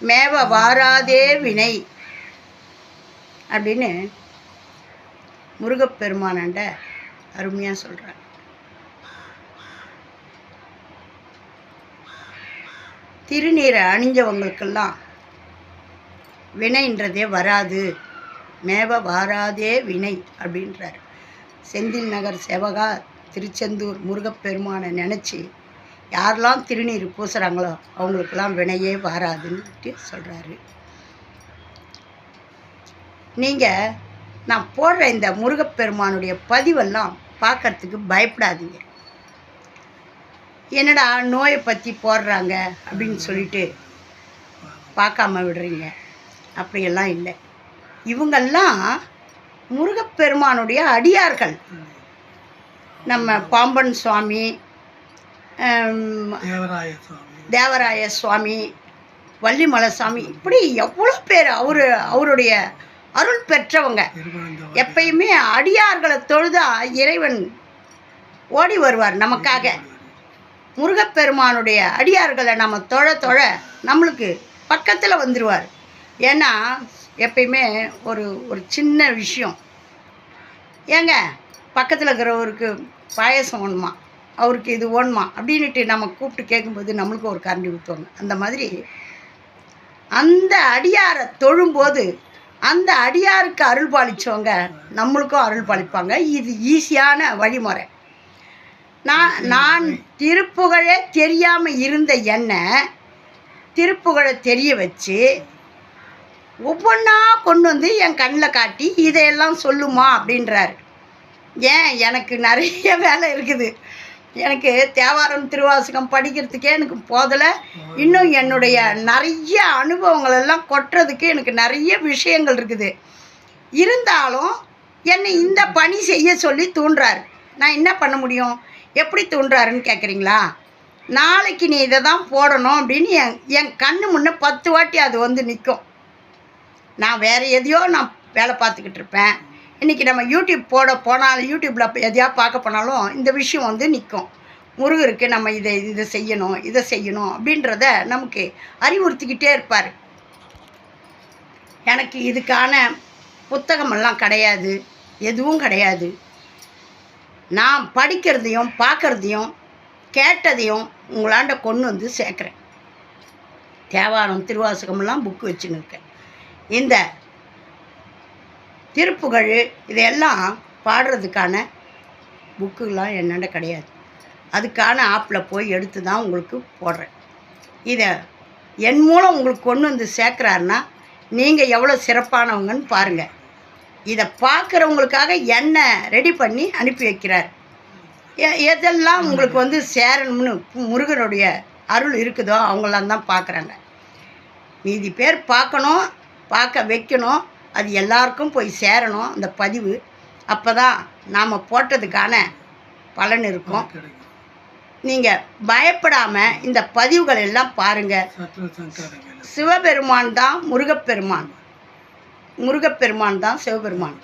மேவ வாராதே வினை. அப்படின்னு முருகப்பெருமானண்ட அருமையாக சொல்கிறாங்க திருநீரை அணிஞ்சவங்களுக்கெல்லாம் வினைன்றதே வராது. மேவ வாராதே வினை அப்படின்றார். செந்தில் நகர் சேவகா திருச்செந்தூர் முருகப்பெருமானை நினச்சி யாரெல்லாம் திருநீர் பூசுகிறாங்களோ அவங்களுக்கெல்லாம் வினையே வராதுன்ட்டு சொல்கிறாரு நீங்கள் நான் போடுற இந்த முருகப்பெருமானுடைய பதிவெல்லாம் பார்க்கறதுக்கு பயப்படாதீங்க. என்னடா நோயை பற்றி போடுறாங்க அப்படின்னு சொல்லிட்டு பார்க்காம விடுறீங்க. அப்படியெல்லாம் இல்லை. இவங்கெல்லாம் முருகப்பெருமானுடைய அடியார்கள். நம்ம பாம்பன் சுவாமி தேவராய சுவாமி. வள்ளிமலை சாமி இப்படி எவ்வளோ பேர் அவரு அவருடைய அருள் பெற்றவங்க. எப்பயுமே அடியார்களை தொழுதா இறைவன் ஓடி வருவார் நமக்காக. முருகப்பெருமானுடைய அடியார்களை நம்ம தொழ தொழ நம்மளுக்கு பக்கத்தில் வந்துடுவார் ஏன்னா எப்பயுமே ஒரு ஒரு சின்ன விஷயம். ஏங்க பக்கத்தில் இருக்கிறவருக்கு பாயசம் வேணுமா? அவருக்கு இது ஓணுமா? அப்படின்ட்டு நம்ம கூப்பிட்டு கேட்கும்போது நம்மளுக்கு ஒரு கரண்டி ஊற்றுவாங்க அந்த மாதிரி அந்த அடியாரை தொழும்போது அந்த அடியாருக்கு அருள் பாலித்தவங்க நம்மளுக்கும் அருள் பாலிப்பாங்க. இது ஈஸியான வழிமுறை. நான் நான் திருப்புகழே தெரியாமல் இருந்த என்னை திருப்புகழை தெரிய வச்சு ஒவ்வொன்றா கொண்டு வந்து என் கண்ணில் காட்டி இதையெல்லாம் சொல்லுமா அப்படின்றாரு. ஏன் எனக்கு நிறைய வேலை இருக்குது. எனக்கு தேவாரம் திருவாசகம் படிக்கிறதுக்கே எனக்கு போதலை. இன்னும் என்னுடைய நிறைய அனுபவங்கள் எல்லாம் கொட்டுறதுக்கு எனக்கு நிறைய விஷயங்கள் இருக்குது. இருந்தாலும் என்னை இந்த பணி செய்ய சொல்லி தூண்டுறார். நான் என்ன பண்ண முடியும்? எப்படி தூண்டுறாருன்னு கேட்குறீங்களா நாளைக்கு நீ இதை தான் போடணும் அப்படின்னு என் என் கண்ணு முன்னே பத்து வாட்டி அது வந்து நிற்கும் நான் வேறு எதையோ நான் வேலை பார்த்துக்கிட்டு இருப்பேன். இன்றைக்கி நம்ம யூடியூப் போட போனாலும் யூடியூப்பில் எதையா பார்க்க போனாலும் இந்த விஷயம் வந்து நிற்கும் முருகருக்கு நம்ம இதை இதை செய்யணும் இதை செய்யணும் அப்படின்றத நமக்கு அறிவுறுத்திக்கிட்டே இருப்பார். எனக்கு இதுக்கான புத்தகமெல்லாம் கிடையாது எதுவும் கிடையாது. நான் படிக்கிறதையும் பார்க்குறதையும் கேட்டதையும் உங்களாண்ட கொண்டு வந்து சேர்க்குறேன். தேவாரம் திருவாசகமெல்லாம் புக்கு வச்சுன்னு இருக்கேன். இந்த திருப்புகழ் இதையெல்லாம் பாடுறதுக்கான புக்குலாம் என்னென்ன கிடையாது. அதுக்கான ஆப்பில் போய் எடுத்து தான் உங்களுக்கு போடுறேன். இதை என் மூலம் உங்களுக்கு கொண்டு வந்து சேர்க்குறாருன்னா நீங்கள் எவ்வளோ சிறப்பானவங்கன்னு பாருங்கள் இதை பார்க்குறவங்களுக்காக என்னை ரெடி பண்ணி அனுப்பி வைக்கிறார். எ- எதெல்லாம் உங்களுக்கு வந்து சேரணும்னு முருகனுடைய அருள் இருக்குதோ அவங்களாம் தான் பார்க்குறாங்க. மீதி பேர் பார்க்கணும் பார்க்க வைக்கணும். அது எல்லாருக்கும் போய் சேரணும் அந்த பதிவு. அப்போ தான் நாம் போட்டதுக்கான பலன் இருக்கும். நீங்கள் பயப்படாமல் இந்த பதிவுகள் எல்லாம் பாருங்கள் சிவபெருமான் தான் முருகப்பெருமான். முருகப்பெருமான் தான் சிவபெருமான்.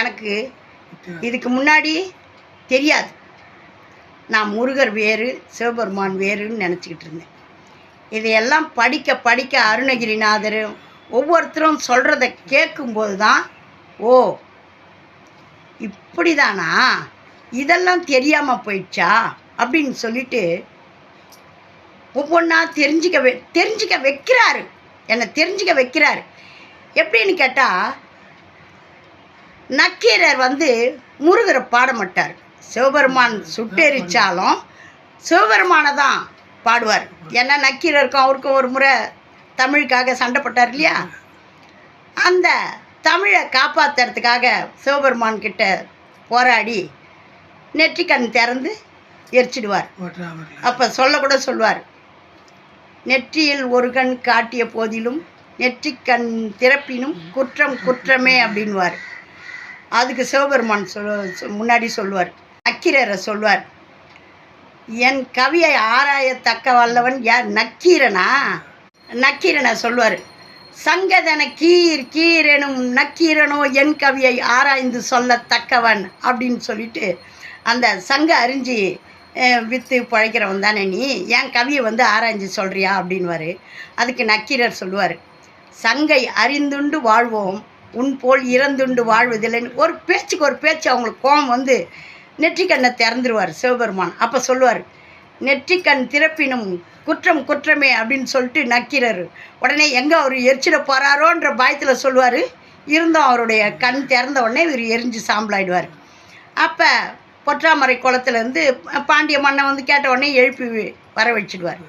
எனக்கு இதுக்கு முன்னாடி தெரியாது. நான் முருகர் வேறு சிவபெருமான் வேறுன்னு நினச்சிக்கிட்டு இருந்தேன். இதையெல்லாம் படிக்க படிக்க அருணகிரிநாதர் ஒவ்வொருத்தரும் சொல்கிறத கேட்கும்போது தான் ஓ இப்படி தானா இதெல்லாம் தெரியாமல் போயிடுச்சா? அப்படின்னு சொல்லிட்டு ஒவ்வொன்றா தெரிஞ்சுக்க வை தெரிஞ்சுக்க வைக்கிறாரு. என்னை தெரிஞ்சுக்க வைக்கிறாரு. எப்படின்னு கேட்டால் நக்கீரர் வந்து முருகரை பாட மாட்டார். சிவபெருமான் சுட்டெரிச்சாலும் சிவபெருமானை தான் பாடுவார். ஏன்னா நக்கீரருக்கும் அவருக்கும் ஒரு முறை தமிழுக்காக சண்டை போட்டார் இல்லையா? அந்த தமிழை காப்பாற்றுறதுக்காக சிவபெருமான் கிட்ட போராடி நெற்றிக்கண் திறந்து எரிச்சிடுவார். அப்போ சொல்லக்கூட சொல்வார். நெற்றியில் ஒரு கண் காட்டிய போதிலும் நெற்றிக்கண் திறப்பினும் குற்றம் குற்றமே அப்படின்வார். அதுக்கு சிவபெருமான் சொல் முன்னாடி சொல்லுவார் நக்கீரரை சொல்வார். என் கவியை ஆராயத்தக்க வல்லவன் யார்? நக்கீரனா? நக்கீரனை சொல்வார் சங்கதன கீர் கீரனும் நக்கீரனோ என் கவியை ஆராய்ந்து சொல்லத்தக்கவன் அப்படின்னு சொல்லிட்டு அந்த சங்க அறிஞ்சி விற்று பழைக்கிறவன் தானே நீ? என் கவியை வந்து ஆராய்ஞ்சு சொல்கிறியா அப்படின்வாரு அதுக்கு நக்கீரர் சொல்லுவார். சங்கை அறிந்துண்டு வாழ்வோம் உன் போல் இறந்துண்டு வாழ்வதில்லைன்னு ஒரு பேச்சுக்கு ஒரு பேச்சு அவங்களுக்கு கோபம் வந்து நெற்றிக்கண்ணை திறந்துருவார் சிவபெருமான். அப்போ சொல்லுவார் நெற்றிக்கண் திறப்பினும் குற்றம் குற்றமே அப்படின்னு சொல்லிட்டு நக்கீரர் உடனே எங்கே அவர் எரிச்சிட போகிறாரோன்ற பயத்தில் சொல்லுவார். இருந்தும் அவருடைய கண் திறந்த உடனே இவர் எரிஞ்சு சாம்பலாயிடுவார். அப்போ பொற்றாமரை குளத்துலேருந்து பாண்டிய மன்னன் வந்து கேட்ட உடனே எழுப்பி வர வச்சிடுவார்.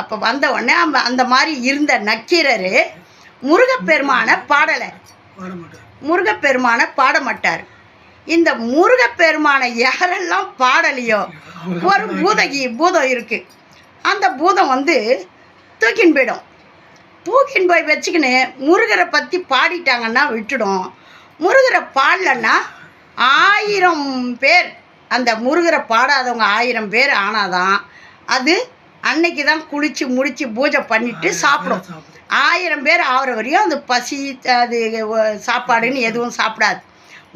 அப்போ வந்த உடனே அந்த அந்த மாதிரி இருந்த நக்கீரர் முருகப்பெருமானை பாடலை முருகப்பெருமானை பாட மாட்டார் இந்த முருகப்பெருமானை யாரெல்லாம் பாடலையோ ஒரு பூதகி பூதம் இருக்கு. அந்த பூதம் வந்து தூக்கின்னு போயிடும். தூக்கின்னு போய் வச்சுக்கின்னு முருகரை பற்றி பாடிட்டாங்கன்னா விட்டுடும். முருகரை பாடலன்னா ஆயிரம் பேர் அந்த முருகரை பாடாதவங்க ஆயிரம் பேர் ஆனாதான் அது அன்னைக்கு தான் குளித்து முடித்து பூஜை பண்ணிட்டு சாப்பிடும். ஆயிரம் பேர் ஆகிற வரையும் அது பசி அது சாப்பாடுன்னு எதுவும் சாப்பிடாது.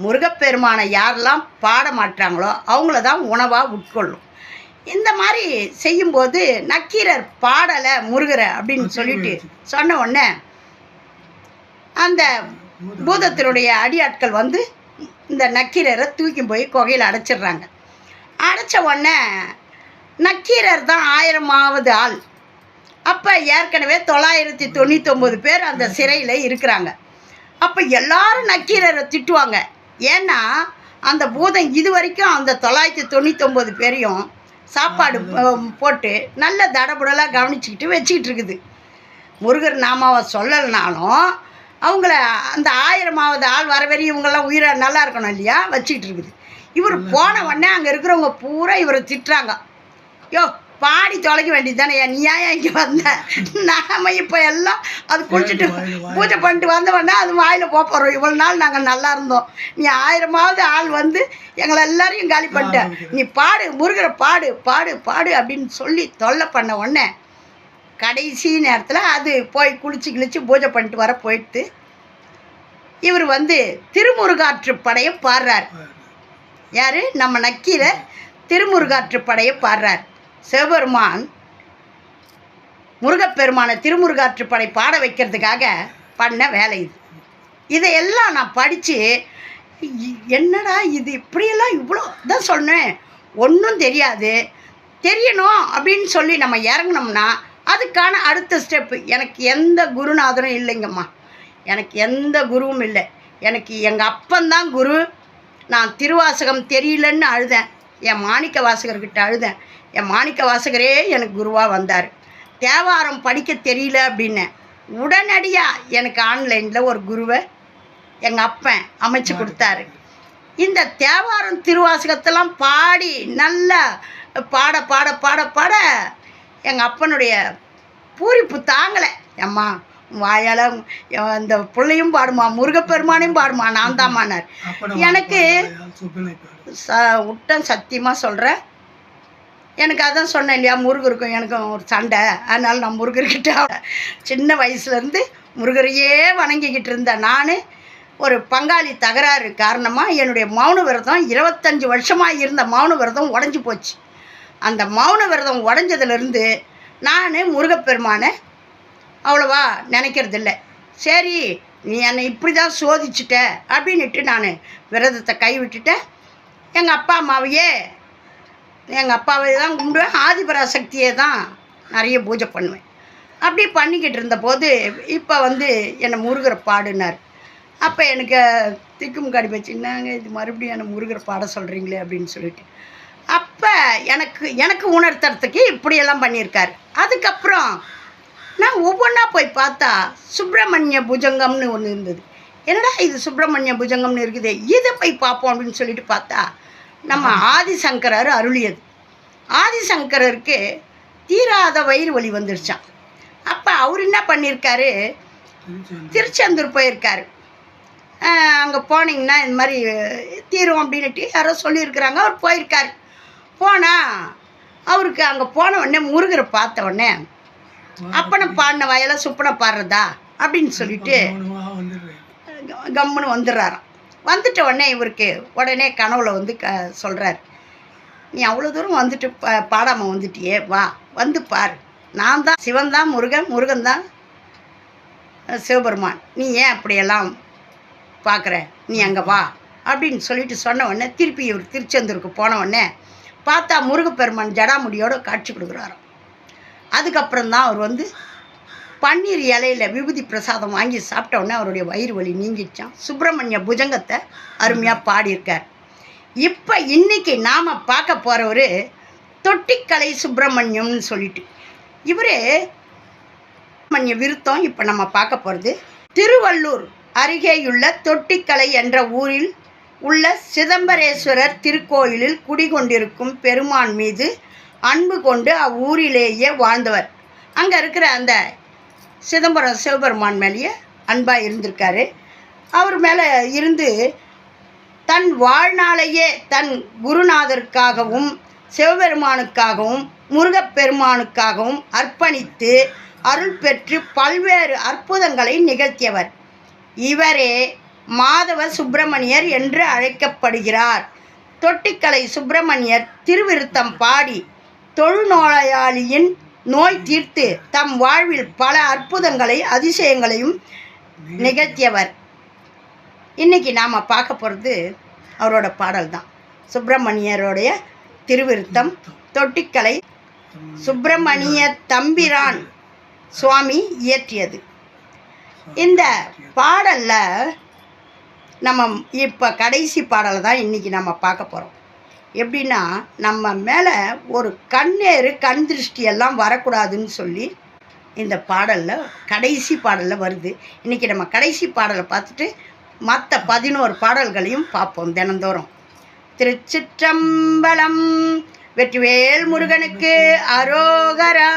முருகப்பெருமானை யாரெல்லாம் பாட மாட்டாங்களோ அவங்கள தான் உணவாக உட்கொள்ளும். இந்த மாதிரி செய்யும்போது நக்கீரர் பாடலை முருகரை அப்படின்னு சொல்லிட்டு சொன்ன உடனே அந்த பூதத்தினுடைய அடியாட்கள் வந்து இந்த நக்கீரரை தூக்கி போய் குகையில் அடைச்சிடுறாங்க. அடைச்ச உடனே நக்கீரர் தான் ஆயிரமாவது ஆள். அப்போ ஏற்கனவே தொள்ளாயிரத்தி தொண்ணூத்தொம்பது பேர் அந்த சிறையில் இருக்கிறாங்க. அப்போ எல்லாரும் நக்கீரரை திட்டுவாங்க. ஏன்னா அந்த பூதம் இது வரைக்கும் அந்த தொள்ளாயிரத்தி தொண்ணூத்தொம்பது பேரையும் சாப்பாடு போட்டு நல்ல தடபுடலாக கவனிச்சுக்கிட்டு வச்சுக்கிட்டு இருக்குது. முருகர் நாமாவை சொல்லலைனாலும் அவங்கள அந்த ஆயிரமாவது ஆள் வர வரையும் இவங்கெல்லாம் உயிரை நல்லா இருக்கணும் இல்லையா? வச்சுக்கிட்டு இருக்குது. இவர் போன உடனே அங்கே இருக்கிறவங்க பூரா இவரை திட்டுறாங்க. யோ பாடி தொலைக்க வேண்டியது தானே நீ ஏன் இங்கே வந்த? நாம இப்போ எல்லாம் அது குளிச்சுட்டு பூஜை பண்ணிட்டு வந்த உடனே அது வாயில் போகிறோம் இவ்வளோ நாள் நாங்கள் நல்லா இருந்தோம். நீ ஆயிரமாவது ஆள் வந்து எங்களை எல்லாரையும் காலி பண்ணிட்ட. நீ பாடு முருகரை பாடு பாடு பாடு அப்படின்னு சொல்லி தொல்லை பண்ண உடனே கடைசி நேரத்தில் அது போய் குளிச்சு கிழிச்சு பூஜை பண்ணிட்டு வர போயிட்டு இவர் வந்து திருமுருகாற்று படையை பாடுறார். யார்? நம்ம நக்கீர திருமுருகாற்று படையை பாடுறார். சிவபெருமான் முருகப்பெருமானை திருமுருகாற்றுப்படை பாட வைக்கிறதுக்காக பண்ண வேலை இது. இதையெல்லாம் நான் படித்து என்னடா இது? இப்படியெல்லாம் இவ்வளோ தான் சொன்னேன். ஒன்றும் தெரியாது. தெரியணும் அப்படின்னு சொல்லி நம்ம இறங்கினோம்னா அதுக்கான அடுத்த ஸ்டெப்பு எனக்கு எந்த குருநாதரும் இல்லைங்கம்மா. எனக்கு எந்த குருவும் இல்லை. எனக்கு எங்கள் அப்பந்தான் குரு. நான் திருவாசகம் தெரியலன்னு அழுதேன். என் மாணிக்க வாசகர்கிட்ட அழுதேன். என் மாணிக்க வாசகரே எனக்கு குருவாக வந்தார். தேவாரம் படிக்க தெரியல அப்படின்னேன் உடனடியாக எனக்கு ஆன்லைனில் ஒரு குருவை எங்கள் அப்பன் அமைச்சு கொடுத்தாரு. இந்த தேவாரம் திருவாசகத்தெல்லாம் பாடி நல்லா பாட பாட பாட பாட எங்கள் அப்பனுடைய பூரிப்பு தாங்கலை. அம்மா வாயால் இந்த பிள்ளையும் பாடுமா முருகப்பெருமானையும் பாடுமா? நான் தான்மானார். எனக்கு ச விட்டன் சத்தியமாக சொல்கிறேன் எனக்கு அதான் சொன்னேன் இல்லையா முருகருக்கும் எனக்கும் ஒரு சண்டை. அதனால் நான் முருகர்கிட்ட சின்ன வயசுலேருந்து முருகரையே வணங்கிக்கிட்டு இருந்தேன். நான் ஒரு பங்காளி தகராறு காரணமாக என்னுடைய மௌன விரதம் இருபத்தஞ்சி வருஷமாக இருந்த மௌன விரதம் உடஞ்சி போச்சு. அந்த மௌன விரதம் உடஞ்சதுலேருந்து நான் முருகப்பெருமானை அவ்வளோவா நினைக்கிறதில்ல. சரி நீ என்னை இப்படி தான் சோதிச்சிட்ட அப்படின்னுட்டு நான் விரதத்தை கைவிட்டுட்டேன். எங்கள் அப்பா அம்மாவையே எங்கள் அப்பாவை தான் கும்பிடுவேன். ஆதிபராசக்தியை தான் நிறைய பூஜை பண்ணுவேன். அப்படி பண்ணிக்கிட்டு இருந்தபோது இப்போ வந்து என்னை முருகரை பாடுனார். அப்போ எனக்கு திக்கும் காடி வச்சுன்னாங்க இது மறுபடியும் என்னை முருகரை பாட சொல்கிறீங்களே அப்படின்னு சொல்லிட்டு. அப்போ எனக்கு எனக்கு உணர்த்துறதுக்கு இப்படியெல்லாம் பண்ணியிருக்கார். அதுக்கப்புறம் நான் ஒவ்வொன்றா போய் பார்த்தா சுப்பிரமணிய புஜங்கம்னு ஒன்று இருந்தது. என்னடா இது சுப்பிரமணிய புஜங்கம்னு இருக்குது? இதை போய் பார்ப்போம் அப்படின்னு சொல்லிட்டு பார்த்தா நம்ம ஆதிசங்கரர் அருளியது. ஆதிசங்கரருக்கு தீராத வயிறு வலி வந்துருச்சான் அப்போ அவர் என்ன பண்ணியிருக்காரு திருச்செந்தூர். போயிருக்காரு. அங்கே போனீங்கன்னா இந்த மாதிரி தீரும் அப்படின்னுட்டு யாரோ சொல்லியிருக்கிறாங்க. அவர் போயிருக்காரு. போனால் அவருக்கு அங்கே போன உடனே முருகரை பார்த்த உடனே அப்பனை பாடின வயலை சுப்பனை பாடுறதா? அப்படின்னு சொல்லிட்டு கம்முன்னு வந்துடுறாராம். வந்துட்ட உடனே இவருக்கு உடனே கனவுல வந்து க சொல்கிறார் நீ அவ்வளோ தூரம் வந்துட்டு பா பாடாமல் வந்துட்டியே வா வந்து பார். நான் தான் சிவன் தான் முருகன் முருகன் தான் சிவபெருமான். நீ ஏன் அப்படியெல்லாம் பார்க்குற நீ அங்கே வா. அப்படின்னு சொல்லிட்டு சொன்ன உடனே திருப்பி இவர் திருச்செந்தூருக்கு போன உடனே பார்த்தா முருகப்பெருமான் ஜடாமுடியோட காட்சி கொடுக்குறாராம். அதுக்கப்புறம் தான் அவர் வந்து பன்னீர் இலையில விபூதி பிரசாதம் வாங்கி சாப்பிட்டோன்னே அவருடைய வயிறு வலி நீங்கிடுச்சான் சுப்பிரமணிய புஜங்கத்தை அருமையாக பாடியிருக்கார். இப்போ இன்னைக்கு நாம் பார்க்க போகிறவர் தொட்டிக்கலை சுப்பிரமணியம்னு சொல்லிட்டு. இவர் சுப்பிரமணிய விருத்தம் இப்போ நம்ம பார்க்க போகிறது திருவள்ளூர் அருகேயுள்ள தொட்டிக்கலை என்ற ஊரில் உள்ள சிதம்பரேஸ்வரர் திருக்கோயிலில் குடிகொண்டிருக்கும் பெருமான் மீது அன்பு கொண்டு அவ்வூரிலேயே வாழ்ந்தவர். அங்கே இருக்கிற அந்த சிதம்பரம் சிவபெருமான் மேலேயே அன்பாக இருந்திருக்காரு. அவர் மேலே இருந்து தன் வாழ்நாளையே தன் குருநாதருக்காகவும் சிவபெருமானுக்காகவும் முருகப்பெருமானுக்காகவும் அர்ப்பணித்து அருள் பெற்று பல்வேறு அற்புதங்களை நிகழ்த்தியவர். இவரே மாதவ சுப்பிரமணியர் என்று அழைக்கப்படுகிறார். தொட்டிக்கலை சுப்பிரமணியர் திருவிருத்தம் பாடி தொழுநோயாளியின் நோய் தீர்த்து தம் வாழ்வில் பல அற்புதங்களை அதிசயங்களையும் நிகழ்த்தியவர். இன்னைக்கு நாம் பார்க்க போகிறது அவரோட பாடல் தான் சுப்பிரமணியருடைய திருவிருத்தம் தொட்டிக்கலை சுப்பிரமணிய தம்பிரான் சுவாமி இயற்றியது. இந்த பாடலில் நம்ம இப்போ கடைசி பாடலை தான் இன்றைக்கி நம்ம பார்க்க போகிறோம் எப்படின்னா நம்ம மேலே ஒரு கண்ணேறு கண் திருஷ்டி எல்லாம் வரக்கூடாதுன்னு சொல்லி இந்த பாடலில் கடைசி பாடலில் வருது. இன்றைக்கி நம்ம கடைசி பாடலை பார்த்துட்டு மற்ற பதினோரு பாடல்களையும் பார்ப்போம் தினந்தோறும். திருச்சிற்றம்பலம் வெற்றிவேல் முருகனுக்கு அரோகரா.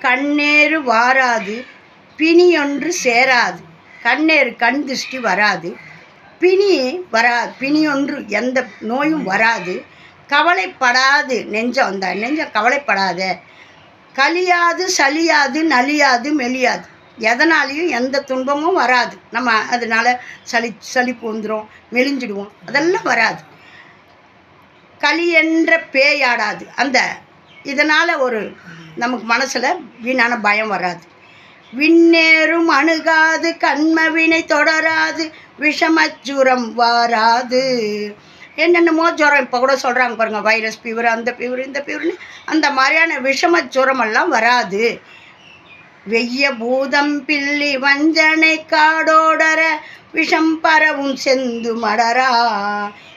கண்ணேறு வாராது பிணியொன்று சேராது. கண்ணேறு கண் திருஷ்டி வராது. பிணி வரா பிணியொன்று எந்த நோயும் வராது. கவலைப்படாது நெஞ்சம் அந்த நெஞ்சம் கவலைப்படாத. கலியாது சலியாது நலியாது மெலியாது. எதனாலையும் எந்த துன்பமும் வராது. நம்ம அதனால சளி சளிப்பு வந்துடும் மெலிஞ்சிடுவோம். அதெல்லாம் வராது. களி என்ற பேயாடாது. அந்த இதனால் ஒரு நமக்கு மனசில் வீணான பயம் வராது. விண்ணேறும் அணுகாது கண்மவினை தொடராது விஷமச்சுரம் வாராது. என்னென்னமோ ஜுரம் இப்போ கூட சொல்கிறாங்க பாருங்கள் வைரஸ் ஃபீவர் அந்த ஃபீவர் இந்த ஃபீவர்னு அந்த மாதிரியான விஷம ஜுரமெல்லாம் வராது. வெய்ய பூதம் பில்லி வஞ்சனை காடோடர விஷம் பரவும் செந்து மடரா.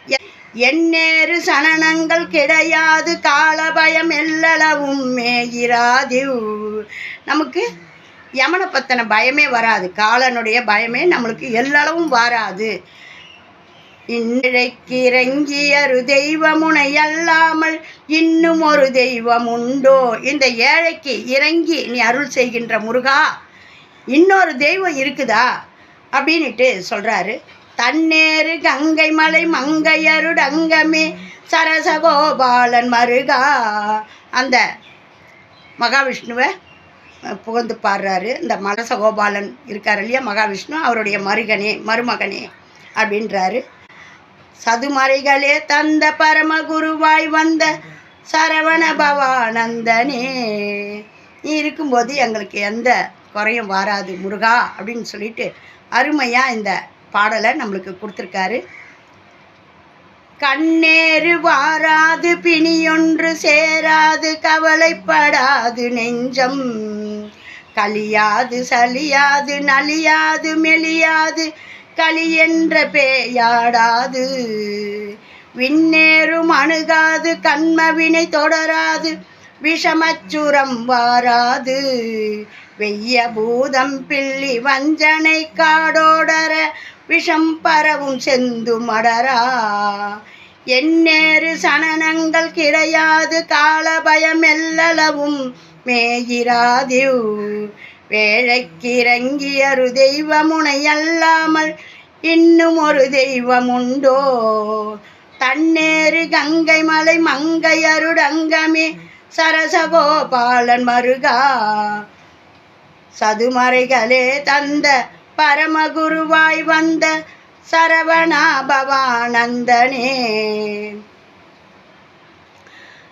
எ- எந்நேறு சனனங்கள் கிடையாது காலபயம் எல்லளவும் மேயிராது. நமக்கு யமனை பற்றின பயமே வராது. காலனுடைய பயமே நம்மளுக்கு எல்லளவும் வராது. இன்றைக்கு இறங்கியரு தெய்வமுனை அல்லாமல் இன்னும் ஒரு தெய்வம் உண்டோ? இந்த ஏழைக்கு இறங்கி நீ அருள் செய்கின்ற முருகா இன்னொரு தெய்வம் இருக்குதா? அப்படின்னுட்டு சொல்கிறாரு தன்னேறு கங்கை மலை மங்கையருடங்கமே சரசகோபாலன் மருகா. அந்த மகாவிஷ்ணுவை புகழ்ந்து பாடுறாரு. இந்த மலசகோபாலன் இருக்கார் இல்லையா மகாவிஷ்ணு அவருடைய மருகனே மருமகனே அப்படின்றாரு. சதுமறைகளே தந்த பரமகுருவாய் வந்த சரவண பவானந்தனே. நீ இருக்கும்போது எங்களுக்கு எந்த குறையும் வராது முருகா அப்படின்னு சொல்லிட்டு அருமையாக இந்த பாடலை நம்மளுக்கு கொடுத்துருக்காரு. கண்ணேறு வாராது பிணியொன்று சேராது கவலைப்படாது நெஞ்சம். கலியாது சலியாது நலியாது மெலியாது களி என்ற பேயாடாது. விண்ணேறும் அணுகாது கண்மவினை தொடராது விஷமச்சுரம் வாராது. வெய்ய பூதம் பிள்ளி வஞ்சனை காடோடர விஷம் பரவும் செந்து மடரா. எந்நேறு சனனங்கள் கிடையாது கால பயம் எல்லளவும் மேயிராதிவ். வேழைக்கிறங்கியரு தெய்வமுனை அல்லாமல் இன்னும் ஒரு தெய்வம் உண்டோ தன்னேறு கங்கை மலை மங்கையருடங்கமே சரசகோபாலன் மருகா. சதுமறைகளே தந்த பரமகுருவாய் வந்த சரவணா பவானந்தனே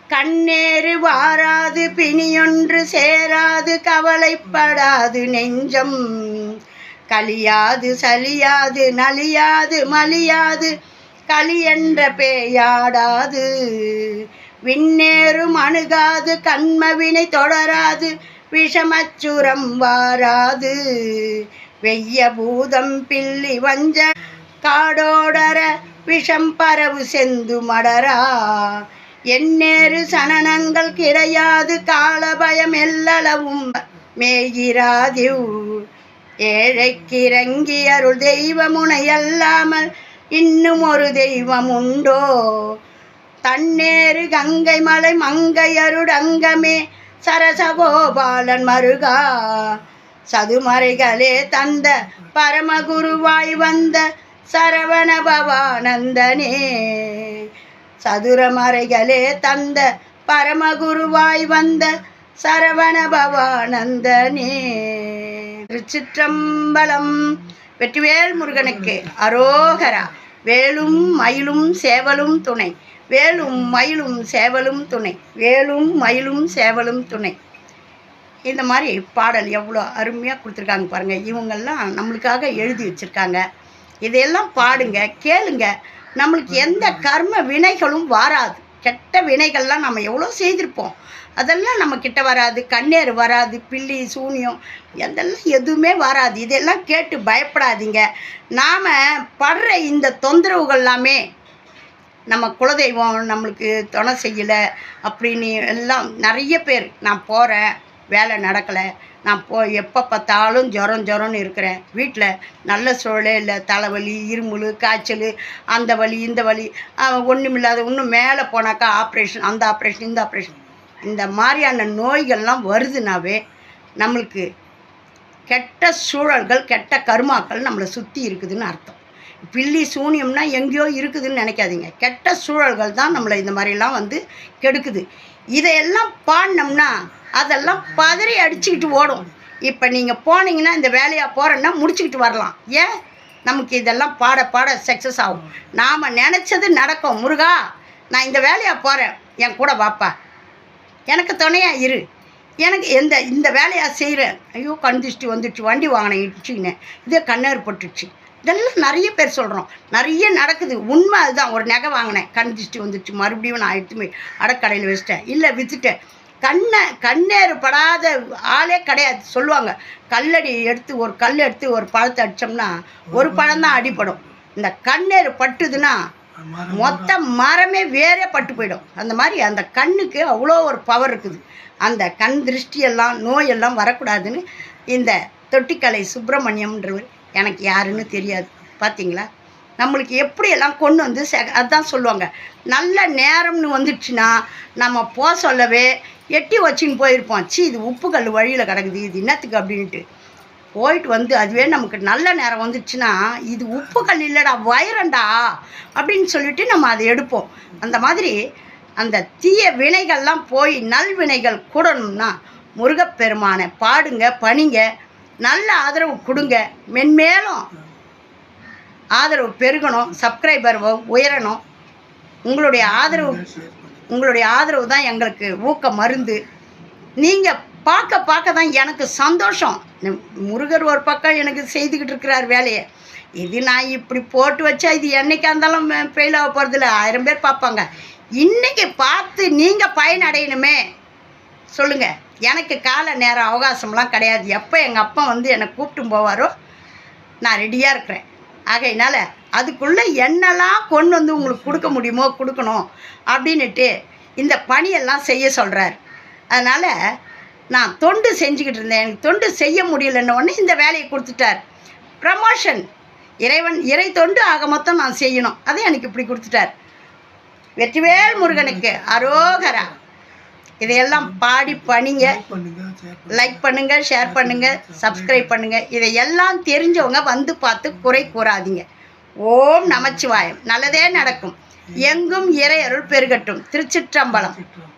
கண்ணேறு வாராது பிணியொன்று சேராது கவலைப்படாது நெஞ்சம். கலியாது சலியாது நலியாது மலியாது களி என்ற பேயாடாது. விண்ணேறும் அணுகாது கண்மவினை தொடராது விஷமச்சுரம் வாராது. வெய்ய பூதம் பில்லி வஞ்ச காடோடர விஷம் பரவு செந்து மடரா. எந்நேறு சனனங்கள் கிடையாது காலபயம் எல்லளவும் மேயிராதிவ் ஏழைக்கிறங்கி அருள் தெய்வமுனை அல்லாமல் இன்னும் ஒரு தெய்வம் உண்டோ? தன்னேறு கங்கை மலை மங்கையருடங்கமே சரசகோபாலன் மருகா. சதுமறைகளே தந்த பரமகுருவாய் வந்த சரவண பவானந்தனே. சதுரமறைகளே தந்த பரமகுருவாய் வந்த சரவண பவானந்தனே. திருச்சிற்றம்பலம் வெற்றிவேல் முருகனுக்கு அரோகரா. வேலும் மயிலும் சேவலும் துணை. வேலும் மயிலும் சேவலும் துணை. வேலும் மயிலும் சேவலும் துணை. இந்த மாதிரி பாடல் எவ்வளோ அருமையாக கொடுத்துருக்காங்க பாருங்கள் இவங்கெல்லாம் நம்மளுக்காக எழுதி வச்சுருக்காங்க. இதையெல்லாம் பாடுங்க கேளுங்க. நம்மளுக்கு எந்த கர்ம வினைகளும் வராது. கெட்ட வினைகள்லாம் நம்ம எவ்வளோ செய்திருப்போம். அதெல்லாம் நம்ம கிட்ட வராது. கண்ணேறு வராது பில்லி சூனியம் அதெல்லாம் எதுவுமே வராது. இதெல்லாம் கேட்டு பயப்படாதீங்க. நாம் படுற இந்த தொந்தரவுகள் எல்லாமே நம்ம குலதெய்வம் நம்மளுக்கு துணை செய்யலை அப்படின்னு எல்லாம் நிறைய பேர் நான் போகிறேன் வேலை நடக்கலை. நான் போ எப்போ பார்த்தாலும் ஜுரம் ஜுரம்னு இருக்கிறேன். வீட்டில் நல்ல சூழலே இல்லை. தலைவலி இருமுல் காய்ச்சல் அந்த வலி இந்த வலி ஒன்றுமில்லாத இன்னும் மேலே போனாக்கா ஆப்ரேஷன் அந்த ஆப்ரேஷன் இந்த ஆப்ரேஷன் இந்த மாதிரியான நோய்கள்லாம் வருதுனாவே நம்மளுக்கு கெட்ட சூழல்கள் கெட்ட கருமாக்கள் நம்மளை சுற்றி இருக்குதுன்னு அர்த்தம். பில்லி சூனியம்னா எங்கேயோ இருக்குதுன்னு நினைக்காதீங்க. கெட்ட சூழல்கள் தான் நம்மளை இந்த மாதிரிலாம் வந்து கெடுக்குது. இதையெல்லாம் பாடினோம்னா அதெல்லாம் பதறி அடிச்சுக்கிட்டு ஓடும். இப்போ நீங்கள் போனீங்கன்னா இந்த வேலையாக போகிறேன்னா முடிச்சுக்கிட்டு வரலாம். ஏன்? நமக்கு இதெல்லாம் பாட பாட சக்ஸஸ் ஆகும். நாம் நினச்சது நடக்கும். முருகா நான் இந்த வேலையாக போகிறேன் என் கூட வாப்பா. எனக்கு துணையாக இரு. எனக்கு எந்த இந்த வேலையாக செய்கிறேன் ஐயோ கண் திருஷ்டி வந்துடுச்சு. வண்டி வாங்கினேன் இடிச்சுக்கினேன். இதே கண்ணேறு பட்டுச்சு இதெல்லாம் நிறைய பேர் சொல்கிறோம் நிறைய நடக்குது. உண்மை அதுதான். ஒரு நகை வாங்கினேன். கண் திருஷ்டி வந்துடுச்சு மறுபடியும் நான் எடுத்து போய் அடக்கடையில் வச்சிட்டேன். இல்லை விற்றுட்டேன் கண்ணை கண்ணேறு படாத ஆளே கிடையாது. சொல்லுவாங்க கல்லடி எடுத்து ஒரு கல் எடுத்து ஒரு பழத்தை அடித்தோம்னா ஒரு பழம் தான் அடிப்படும் இந்த கண்ணேறு பட்டுதுன்னா மொத்த மரமே வேறே பட்டு போயிடும். அந்த மாதிரி அந்த கண்ணுக்கு அவ்வளோ ஒரு பவர் இருக்குது. அந்த கண் திருஷ்டியெல்லாம் நோயெல்லாம் வரக்கூடாதுன்னு இந்த தொட்டிக்கலை சுப்பிரமணியம்ன்றவர் எனக்கு யாருன்னு தெரியாது. பார்த்தீங்களா நம்மளுக்கு எப்படியெல்லாம் கொண்டு வந்து செ அதான் சொல்லுவாங்க. நல்ல நேரம்னு வந்துடுச்சுன்னா நம்ம போக சொல்லவே எட்டி வச்சுன்னு போயிருப்போம். சி இது உப்பு கல் வழியில் கிடக்குது. இது என்னத்துக்கு அப்படின்ட்டு. போயிட்டு வந்து அதுவே நமக்கு நல்ல நேரம் வந்துச்சுன்னா இது உப்பு கல் இல்லைடா வைரண்டா அப்படின்னு சொல்லிட்டு நம்ம அதை எடுப்போம். அந்த மாதிரி அந்த தீய வினைகள்லாம் போய் நல்வினைகள் கூடணும்னா முருகப்பெருமானை பாடுங்க பணிங்க. நல்ல ஆதரவு கொடுங்க. மென்மேலும் ஆதரவு பெருகணும் சப்ஸ்கிரைபர் உயரணும். உங்களுடைய ஆதரவு உங்களுடைய ஆதரவு தான் எங்களுக்கு ஊக்க மருந்து. நீங்கள் பார்க்க பார்க்க தான் எனக்கு சந்தோஷம். முருகர் ஒரு பக்கம் எனக்கு செய்துக்கிட்டு இருக்கிறார் வேலையை. இது நான் இப்படி போட்டு வச்சா இது என்றைக்கா இருந்தாலும் ஃபெயில் ஆக போகிறதில்ல ஆயிரம் பேர் பார்ப்பாங்க. இன்றைக்கி பார்த்து நீங்கள் பயனடையணுமே. சொல்லுங்கள் எனக்கு கால நேரம் அவகாசம்லாம் கிடையாது. எப்போ எங்கள் அப்பா வந்து என்னை கூப்பிட்டு போவாரோ நான் ரெடியாக இருக்கிறேன். ஆகையினால அதுக்குள்ளே என்னெல்லாம் கொண்டு வந்து உங்களுக்கு கொடுக்க முடியுமோ கொடுக்கணும் அப்படின்னுட்டு இந்த பணியெல்லாம் செய்ய சொல்கிறார் அதனால் நான் தொண்டு செஞ்சுக்கிட்டு இருந்தேன். எனக்கு தொண்டு செய்ய முடியலன்னொடனே இந்த வேலையை கொடுத்துட்டார். ப்ரமோஷன் இறைவன் இறை தொண்டு ஆக மொத்தம் நான் செய்யணும். அதை எனக்கு இப்படி கொடுத்துட்டார். வெற்றிவேல் முருகனுக்கு அரோகரா. இதையெல்லாம் பாடி பணிங்க. லைக் பண்ணுங்க ஷேர் பண்ணுங்க. லைக் பண்ணுங்க ஷேர் பண்ணுங்க சப்ஸ்கிரைப் பண்ணுங்க. இதையெல்லாம் தெரிஞ்சவங்க வந்து பார்த்து குறை கூறாதீங்க. ஓம் நமச்சிவாயம். நல்லதே நடக்கும். எங்கும் இறை அருள் பெருகட்டும். திருச்சிற்றம்பலம். சிற்றம்பலம்.